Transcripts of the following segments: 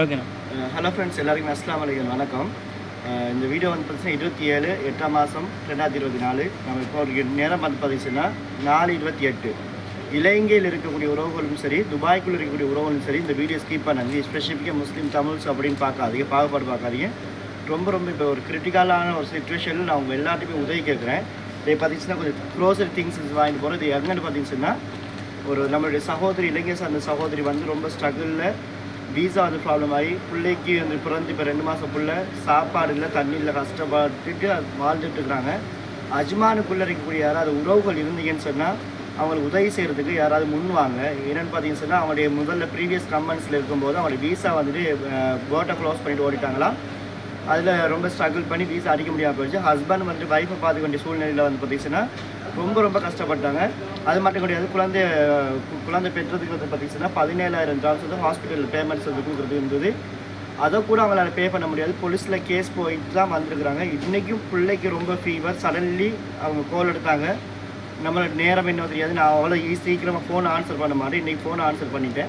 ஓகேண்ணா hello friends எல்லாருக்குமே அஸ்லாம் வலைக்கம் வணக்கம். இந்த வீடியோ வந்து பார்த்தீங்கன்னா இருபத்தி ஏழு எட்டாம் மாதம் ரெண்டாயிரத்தி இருபத்தி நாலு. நம்ம இப்போ ஒரு நேரம் வந்து பார்த்தீங்கன்னா நாலு இருபத்தி எட்டு. இலங்கையில் இருக்கக்கூடிய உறவுகளும் சரி துபாய்க்குள்ள இருக்கக்கூடிய உறவுகளும் சரி இந்த வீடியோ ஸ்கிப் பண்ணாதீங்க. ஸ்பெசிஃபிக்காக முஸ்லீம் தமிழ்ஸ் அப்படின்னு பார்க்காதீங்க பாகுபாடு பார்க்காதீங்க. ரொம்ப ரொம்ப இப்போ ஒரு கிரிட்டிக்கலான ஒரு சுச்சுவேஷனில் நான் உங்கள் எல்லாத்தையுமே உதவி கேட்குறேன். இதை பார்த்தீங்கன்னா கொஞ்சம் க்ளோசர் திங்ஸ் வாங்கிட்டு போகிறது எங்கன்னு பார்த்தீங்கன்னா ஒரு நம்மளுடைய சகோதரி இலங்கை சார்ந்த சகோதரி வந்து ரொம்ப ஸ்ட்ரகிளில் வீசா வந்து ப்ராப்ளம் ஆகி பிள்ளைக்கு வந்து பிறந்து இப்போ ரெண்டு மாதம் புள்ள சாப்பாடு இல்லை தண்ணி இல்லை கஷ்டப்பட்டுட்டு வாழ்ந்துட்டு இருக்கிறாங்க. அஜ்மானுக்குள்ளே இருக்கக்கூடிய யாராவது உறவுகள் இருந்தீங்கன்னு சொன்னால் அவங்களுக்கு உதவி செய்கிறதுக்கு யாராவது முன்வாங்க என்னென்னு பார்த்தீங்கன்னு சொன்னால் அவங்களுடைய முதல்ல ப்ரீவியஸ் கம்பெனிஸில் இருக்கும்போது அவங்களுடைய வீசா வந்துட்டு போட்டை க்ளோஸ் பண்ணிட்டு ஓடிட்டாங்களா அதில் ரொம்ப ஸ்ட்ரகிள் பண்ணி வீசா அடிக்க முடியாமல் போயிடுச்சு. ஹஸ்பண்ட் வந்துட்டு ஒய்ஃபை பார்த்துக்க வேண்டிய சூழ்நிலையில் வந்து பார்த்தீங்கன்னா ரொம்ப ரொம்ப கஷ்டப்பட்டாங்க. அது மட்டும் கிடையாது குழந்தை குழந்தை பெற்றதுக்கு வந்து பார்த்தீங்கன்னா பதினேழாயிரம் டாலர்ஸ் வந்து ஹாஸ்பிட்டல் பேமெண்ட்ஸ் வந்து கொடுக்குறது இருந்தது. அதை கூட அவங்களால பே பண்ண முடியாது. போலீஸில் கேஸ் போயிட்டு தான் வந்திருக்கிறாங்க. இன்றைக்கும் பிள்ளைக்கு ரொம்ப ஃபீவர் சடன்லி அவங்க கோல் எடுத்தாங்க. நம்மளோட நேரம் என்ன தெரியாது. நான் அவ்வளோ ஈ- சீக்கிரமாக ஃபோன் ஆன்சர் பண்ண மாட்டேன். இன்றைக்கி ஃபோன் ஆன்சர் பண்ணிட்டேன்.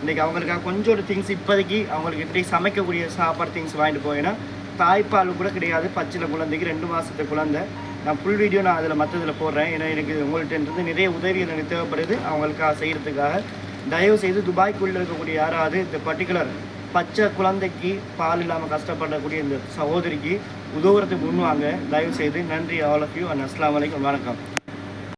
இன்றைக்கி அவங்களுக்காக கொஞ்சம் ஒரு திங்ஸ் இப்போதைக்கு அவங்களுக்கு எப்படி சமைக்கக்கூடிய சாப்பாடு திங்ஸ் வாங்கிட்டு போயினா தாய்ப்பால் கூட கிடையாது. பச்சில குழந்தைக்கு ரெண்டு மாதத்து குழந்தை. நான் ஃபுல் வீடியோ நான் அதில் மற்றதில் போடுறேன். ஏன்னா எனக்கு உங்கள்கிட்ட இருந்து நிறைய உதவிகள் எனக்கு தேவைப்படுது. அவங்களுக்காக செய்கிறதுக்காக தயவு செய்து துபாய்க்குள்ளே இருக்கக்கூடிய யாராவது இந்த பர்டிகுலர் பச்சை குழந்தைக்கு பால் இல்லாமல் கஷ்டப்படக்கூடிய இந்த சகோதரிக்கு உதவுறதுக்கு முன்வாங்க தயவு செய்து நன்றி ஆல் ஆஃப் யூ அண்ட் அஸ்லாம் வலைக்கம் வணக்கம்.